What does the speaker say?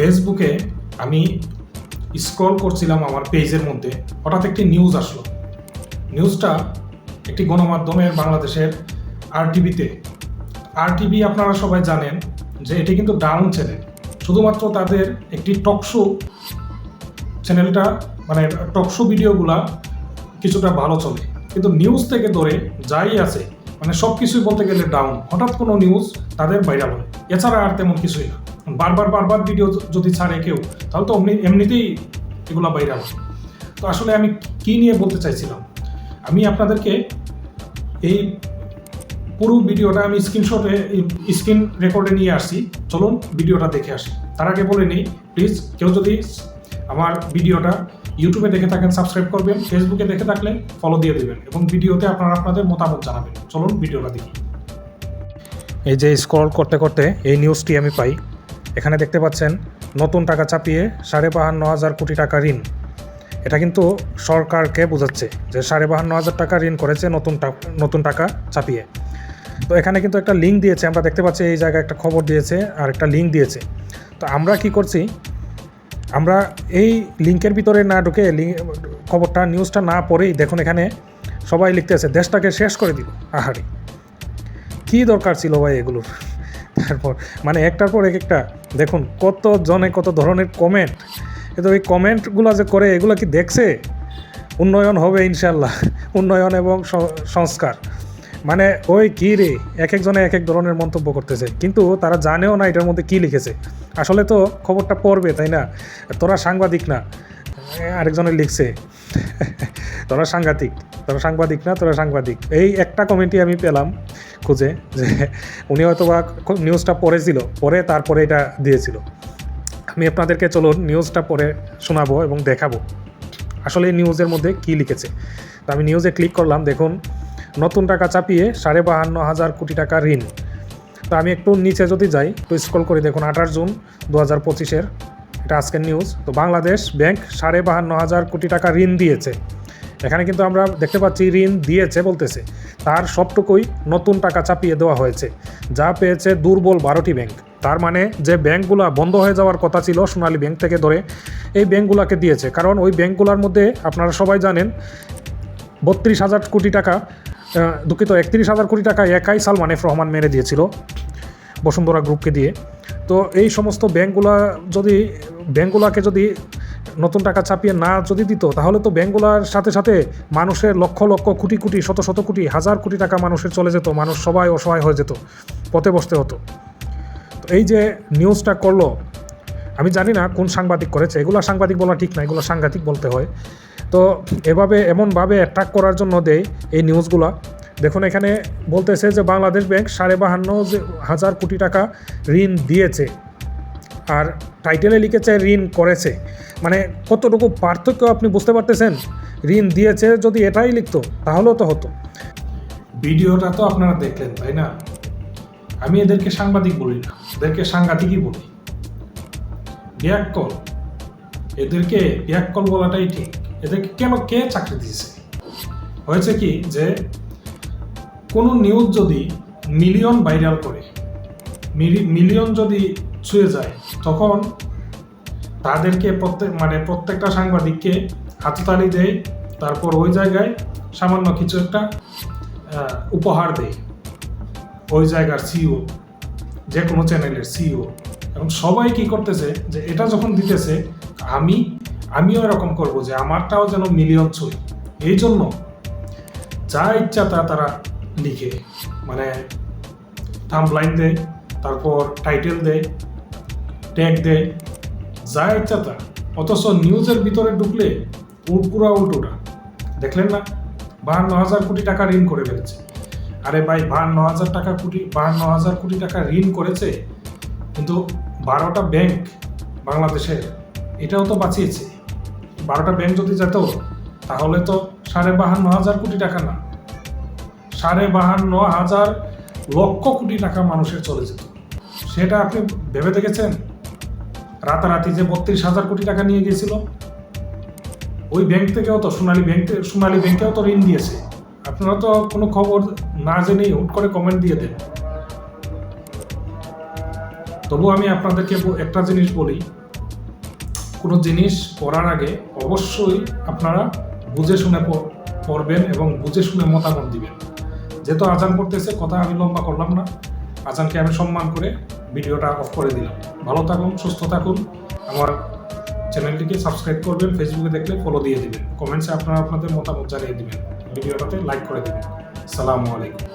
ফেসবুকে আমি স্ক্রল করছিলাম আমার পেজের মধ্যে, হঠাৎ একটি নিউজ আসলো। নিউজটা একটি গণমাধ্যমের বাংলাদেশের আর টিভিতে আর টিভি আপনারা সবাই জানেন যে এটি কিন্তু ডাউন চ্যানেল শুধুমাত্র তাদের একটি টকশো চ্যানেলটা মানে টকশো ভিডিওগুলা কিছুটা ভালো চলে। কিন্তু নিউজ থেকে ধরে যাই আছে মানে সব কিছুই বলতে গেলে ডাউন হঠাৎ কোনো নিউজ তাদের ভাইরাল হয় এছাড়া আর তেমন কিছুই না। বারবার বারবার ভিডিও যদি ছাড়ে কেউ, তাহলে তো এমনি এমনিতেই এগুলো বাইরে হয়। তো আসলে আমি কি নিয়ে বলতে চাইছিলাম? আমি আপনাদেরকে এই পুরো ভিডিওটা আমি স্ক্রিনশটে স্ক্রিন রেকর্ডে নিয়ে আসছি। চলুন ভিডিওটা দেখে আসি। তার আগে বলে নিই প্লিজ কেউ যদি আমার ভিডিওটা ইউটিউবে দেখে থাকেন সাবস্ক্রাইব করবেন ফেসবুকে দেখে থাকলে ফলো দিয়ে দেবেন এবং ভিডিওতে আপনারা আপনাদের মতামত জানাবেন। চলুন ভিডিওটা দেখি। এই যে স্ক্রল করতে করতে এই নিউজটি আমি পাই। এখানে দেখতে পাচ্ছেন নতুন টাকা চাপিয়ে সাড়ে বাহান্ন হাজার কোটি টাকা ঋণ। এটা কিন্তু সরকারকে বোঝাচ্ছে যে সাড়ে বাহান্ন হাজার টাকা ঋণ করেছে নতুন নতুন টাকা চাপিয়ে। তো এখানে কিন্তু একটা লিঙ্ক দিয়েছে, আমরা দেখতে পাচ্ছি এই জায়গায় একটা খবর দিয়েছে আর একটা লিঙ্ক দিয়েছে। তো আমরা কি করছি, আমরা এই লিঙ্কের ভিতরে না ঢুকে খবরটা নিউজটা না পড়েই দেখুন এখানে সবাই লিখতেছে, দেশটাকে শেষ করে দিল আহারি, কি দরকার ছিল ভাই এগুলোর? তারপর মানে একটার পর এক একটা দেখুন, কত জনে কত ধরনের কমেন্ট কিন্তু এই কমেন্টগুলো যে করে, এগুলো কি দেখছে? উন্নয়ন হবে ইনশাল্লাহ উন্নয়ন এবং সংস্কার। মানে ওই কী রে? এক একজনে এক এক ধরনের মন্তব্য করতেছে। কিন্তু তারা জানেও না এটার মধ্যে কী লিখেছে। আসলে তো খবরটা পড়বে, তাই না? তোরা সাংবাদিক না। আরেকজনে লিখছে। তোরা সাংঘাতিক, তোরা সাংবাদিক না, তোরা সাংবাদিক। এই একটা কমেন্টই আমি পেলাম খুঁজে যে উনি হয়তো বা নিউজটা পড়েছিল পরে তারপরে এটা দিয়েছিল। আমি আপনাদেরকে চলুন নিউজটা পরে শোনাবো এবং দেখাবো। আসলে নিউজের মধ্যে কি লিখেছে? তো আমি নিউজে ক্লিক করলাম, দেখুন, নতুন টাকা চাপিয়ে সাড়ে বাহান্ন হাজার কোটি টাকা ঋণ। তো আমি একটু নিচে যদি যাই, তো স্ক্রল করি, দেখুন আঠাশ জুন দু হাজার পঁচিশের এটা আজকের নিউজ তো বাংলাদেশ ব্যাংক সাড়ে বাহান্ন হাজার কোটি টাকা ঋণ দিয়েছে। এখানে কিন্তু আমরা দেখতে পাচ্ছি ঋণ দিয়েছে বলতেছে। তার সবটুকুই নতুন টাকা চাপিয়ে দেওয়া হয়েছে, যা পেয়েছে দুর্বল বারোটি ব্যাংক। তার মানে যে ব্যাংকগুলো বন্ধ হয়ে যাওয়ার কথা ছিল সোনালী ব্যাংক থেকে ধরে, এই ব্যাংকগুলোকে দিয়েছে। কারণ ওই ব্যাংকগুলোর মধ্যে আপনারা সবাই জানেন, বত্রিশ হাজার কোটি টাকা দুঃখিত, একত্রিশ হাজার কোটি টাকা একাই সালমান এফ রহমান মেরে দিয়েছিল বসুন্ধরা গ্রুপকে দিয়ে। তো এই সমস্ত ব্যাংকগুলা যদি ব্যাংকগুলাকে যদি নতুন টাকা চাপিয়ে না যদি দিত, তাহলে তো ব্যাংকগুলার সাথে সাথে মানুষের লক্ষ লক্ষ কোটি কোটি, শত শত কোটি, হাজার কোটি টাকা মানুষের চলে যেত, মানুষ সবাই অসহায় হয়ে যেত, পথে বসতে হতো। তো এই যে নিউজটা করল, আমি জানি না কোন সাংবাদিক করেছে, এগুলো সাংবাদিক বলা ঠিক না, এগুলো সাংঘাতিক বলতে হয়। তো এভাবে এমনভাবে অ্যাট্রাক করার জন্য দেয় এই নিউজগুলো। দেখুন, এখানে বলতেছে যে বাংলাদেশ ব্যাংক সাড়ে বাহান্ন হাজার কোটি টাকা ঋণ দিয়েছে। আর টাইটেলে লিখেছে, ঋণ করেছে। মানে কতটুকু পার্থক্য আপনি বুঝতে পারতেছেন? ঋণ দিয়েছে, যদি এটাই লিখতো, তাহলেও তো হতো। ভিডিওটা তো আপনারা দেখলেন, তাই না? আমি এদেরকে সাংবাদিক বলি না, এদেরকে সাংঘাতিকই বলি। ব্যাককল এদেরকে ব্যাককল বলাটাই ঠিক। এদেরকে কেন, কে চাকরি দিয়েছে? হয়েছে কি যে, কোনো নিউজ যদি মিলিয়ন ভাইরাল করে মিলি- মিলিয়ন যদি ছুঁয়ে যায়। তখন তাদেরকে প্রত্যেক মানে প্রত্যেকটা সাংবাদিককে হাততালি দেয়, তারপর ওই জায়গায় সামান্য কিছু একটা উপহার দেয়। ওই জায়গার সিইও যে কোনো চ্যানেলের সিইও এবং সবাই কি করতেছে যে এটা যখন দিতেছে, আমি, আমিও এরকম করব যে আমারটাও যেন মিলিয়ন ছুঁই এই জন্য যা ইচ্ছা তা তারা লিখে মানে থাম্বলাইন দেয়, তারপর টাইটেল দেয় ট্যাগ দেয় ইচ্ছা তা অথচ নিউজের ভিতরে ঢুকলে উল- পুরা উল্টোটা। দেখলেন না? বাহান্ন হাজার কোটি টাকা ঋণ করে ফেলেছে। আরে ভাই, বাহান্ন হাজার টাকা কোটি, বাহান্ন হাজার কোটি টাকা ঋণ করেছে, কিন্তু বারোটা ব্যাংক বাংলাদেশের, এটাও তো বাঁচিয়েছে। বারোটা ব্যাংক যদি যেত, তাহলে তো সাড়ে বাহান্ন হাজার কোটি টাকা না। সাড়ে বাহান্ন হাজার লক্ষ কোটি টাকা মানুষের চলে যেত। সেটা আপনি ভেবে দেখেছেন? রাতারাতি যে বত্রিশ হাজার কোটি টাকা নিয়ে গিয়েছিল, ওই ব্যাংক থেকেও তো সোনালী ব্যাংক সোনালী ব্যাংকেও তো ঋণ দিয়েছে। আপনারা তো কোনো খবর না জেনেই হুট করে কমেন্ট দিয়ে দেন। তবু আমি আপনাদেরকে একটা জিনিস বলি, কোনো জিনিস পড়ার আগে অবশ্যই আপনারা বুঝে শুনে পড়বেন এবং বুঝে শুনে মতামত দিবেন। যেহেতু আজান করতেছে কথা আমি লম্বা করলাম না। আজানকে আমি সম্মান করে ভিডিওটা অফ করে দিলাম। ভালো থাকুন, সুস্থ থাকুন। আমার চ্যানেলটিকে সাবস্ক্রাইব করবেন ফেসবুকে দেখলে ফলো দিয়ে দেবেন। কমেন্টসে আপনারা আপনাদের মতামত জানিয়ে দেবেন। ভিডিওটাতে লাইক করে দেবেন। সালামু আলাইকুম।